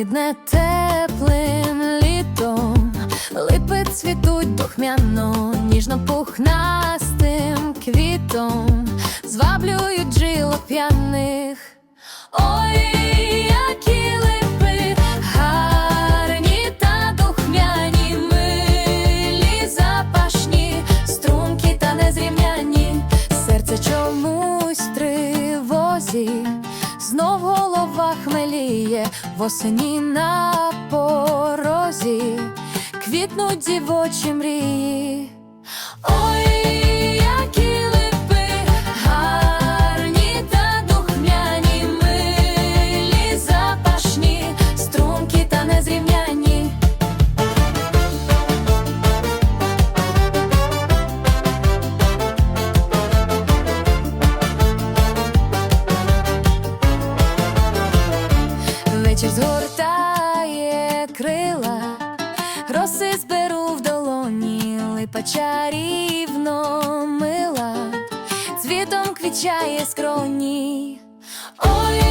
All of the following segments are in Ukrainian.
Брудне теплим літом, липи цвітуть духмяно, ніжно пухнастим квітом, зваблюють жилок п'яних. Ой, які липи, гарні та духмяні, милі, запашні, стрункі та незрівняні, серце чомусь тривозі, знов голова хмеліє, восені на порозі, квітнуть дівочі мрії. Ой, Вечір згортає крила, роси зберу в долоні, липа чарівно мила, цвітом квічає скроні. Ой,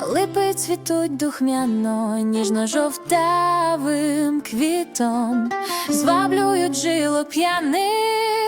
Липи цвітуть духмяно, ніжно-жовтавим квітом, зваблюють жило п'яних.